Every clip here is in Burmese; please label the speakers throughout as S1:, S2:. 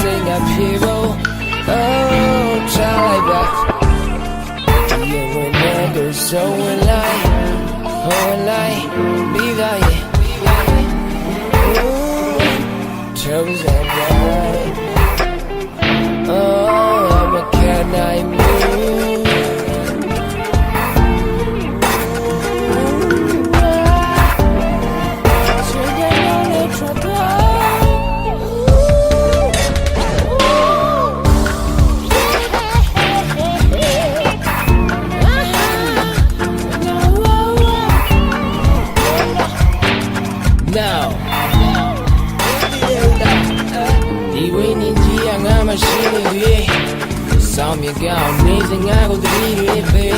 S1: sing hero. Oh, child, I bet You and I are Now ဒီဝင်းကြီးကြီးကငါမရှိနေပြီစောင်းမြေကောင်းနေစငါကိုတတိတွေပဲ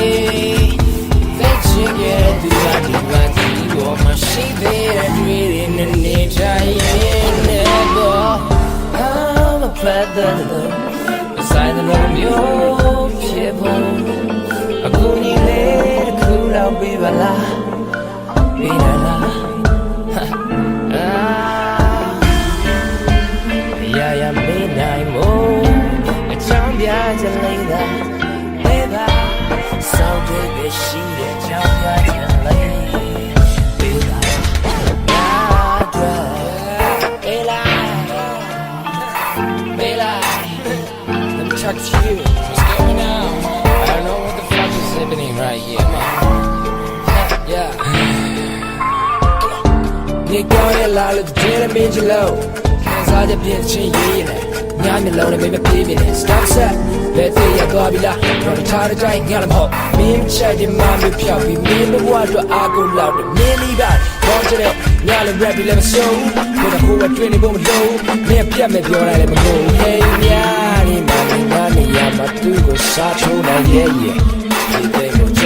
S1: သက်ချင်ရဲ့သူကဒီကဒီကိုမရှိသေးတဲ့တွေ့ရနေနေတိုင်းနဲ့တော့အမဖတ်တဲ့ဆိုင်တဲ့မျိုး င့်တွေပဲရှိတဲ့ချမ်းပြချင်လေးပေးသာရာအတွက်အေးလိုက်အေးလိုက် Let me talk to you What's going on I don't know what the fuck is happening right here man Yeah နေကောင်းရလာလို့တကယ်မင်းချလို့ခံစားချက်ပြ ည့်ချင်းရေးရတယ်ညမျက်လုံးနဲ့မင်းမပြေးပြတယ် stop set ဘယ်တည်းရသွားပြီလားတော့ထားတဲ့တိုင်းငါလည်းမဟုတ်မင်းချက်ဒီမှမဖြောက်ပြီးမင်းဘဝအတွက်အားကိုလောက်တယ်မင်းလေးပါဘောချတဲ့ညလည်း rap ပြီးလည်းမဆုံးဘူးကိုယ်ကကိုယ်ကတွင်းနေဖို့မလိုဘူးမင်းပြတ်မဲ့ပြောလိုက်လည်းမလို့ hey များနေမှငါနေရမှာသူ့ကိုစားချိုးနိုင်ရဲ့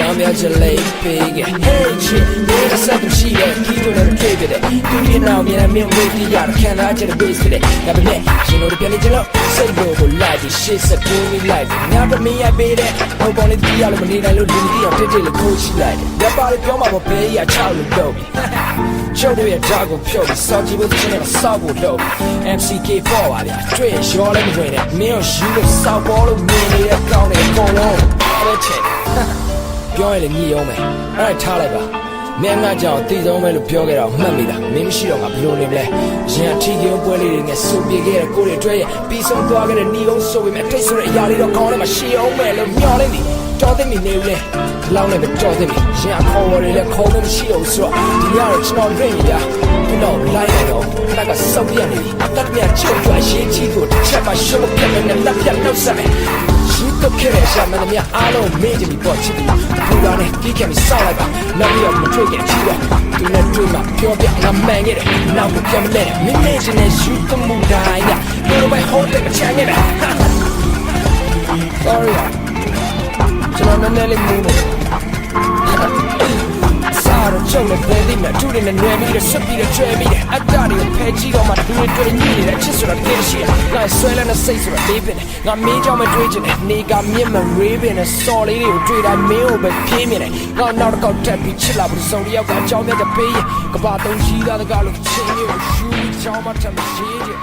S1: ရဲ့ဒီတဲ့ကိုကြောင်ပြချလေးပေးခဲ့ hey shit ဒီကစက်ရှိတဲ့ဒီလိုလည်းတွေ့ပြတဲ့သူဒီနောက်မြန်မင်းဝေးပြရခံစားချက်တွေစတဲ့ဒါပေမဲ့ရှင်တို့ပြန်နေကြလို့စိတ်ကိုကိုလိုက်ပြီး shit စတူးမိလိုက်ငါတို့မင်းရပေးတဲ့ဟိုပေါ်လေးတီးရလို့မနေနိုင်လို့ဒီတီးအောင်တစ်တစ်လေးခိုးရှိလိုက်တယ်ရပ်ပါလေးပြောမှာပေါ့ဘေးရချောက်လို့တော့ပြီချုပ်တွေရဲ့ဓာတ်ကိုဖြုတ်ပြီးစောင့်ကြည့်ဖို့တစ်ချက်နဲ့စောက်ဖို့လုပ် MCK4 ပါဗျာတွေ့ရရောလည်းမဝင်နဲ့မင်းကိုယူလို့စောက်ပေါ်လို့မြင်နေတဲ့ကောင်းတဲ့အကုန်လုံးအားပဲချင် ပြောရင်လည်းညှိအောင်မယ်အဲ့ဒါထားလိုက်ပါမင်းငါကြောင့်တည်ဆုံးပဲလို့ပြောခဲ့တော့မှတ်မိလားမင်းမရှိတော့ငါဘလို့နေမလဲရင်အထီးကင်းပွဲလေးတွေနဲ့စူပြေခဲ့တဲ့ကိုတွေတွေ့ရဲ့ပြီးဆုံးသွားခဲ့တဲ့ညီအောင်ဆိုပေမဲ့တိတ်ဆိုတဲ့အရာလေးတော့ကောင်းတယ်မရှိအောင်မယ်လို့မျှော်လင့်သည်တော်သိမိနေဦးလေဒီလောက်နဲ့ပဲတော်သိမိရင်အခေါ်ဝတွေလည်းခေါ်လို့မရှိတော့ဘူးဆိုတော့ဒီညတော့ကျွန်တော်ပြင်ရဒီတော့လိုက်ရတော့လက်ကစောက်ပြနေပြီအသက်မြတ်ချုပ်ကြွရေးချီကိုတစ်ချက်မှရှုံးမပြတ်နဲ့လက်ပြတ်နှုတ်ဆက်မယ် ရှိတော့ခဲ့တဲ့ရှာမန်များအားလုံးမေ့ကြပြီပေါ့ချစ်ပြီဘူလာနဲ့ဒီကံစောက်လိုက်ပါနောက်ပြီးတော့မတွေ့ခင်ချီတော့သူနဲ့တွေ့မှပြောပြငါမှန်ခဲ့တယ်နောက်ကိုပြန်မလဲမင်းမေ့ခြင်းနဲ့ယူသမှုတိုင်းကဘယ်လိုပဲဟုတ်တယ်မချမ်းခဲ့တယ် sorry ကျွန်တော်နည်းနည်းလေးမူးနေ စားတော့ချုံနဲ့ပဲလိမ့်မယ်သူတွေနဲ့နွယ်ပြီးတော့ဆွတ်ပြီးတော့ကျွဲပြီးတယ်အတ္တတွေကိုဖဲကြည့်တော့မှသူတွေတွေ့ညှိနေတယ်ချစ်ဆိုတာတကယ်ရှိတယ်ငါဆွဲလန်းတဲ့စိတ်ဆိုတာလေးပင်တယ်ငါမင်းကြောင့်မတွေ့ချင်တယ်နေကမြင့်မရေးပင်နဲ့စော်လေးတွေကိုတွေ့တိုင်းမင်းကိုပဲပြေးမြင်တယ်ငါနောက်တစ်ခေါက်တက်ပြီးချစ်လာဘူးစုံတစ်ယောက်ကအကြောင်းပြချက်ပေးရင်ကဘာသုံးရှိသားတကားလို့ချင်းမျိုးရှူးပြီးကြောင်းမှထပ်မရှိချင်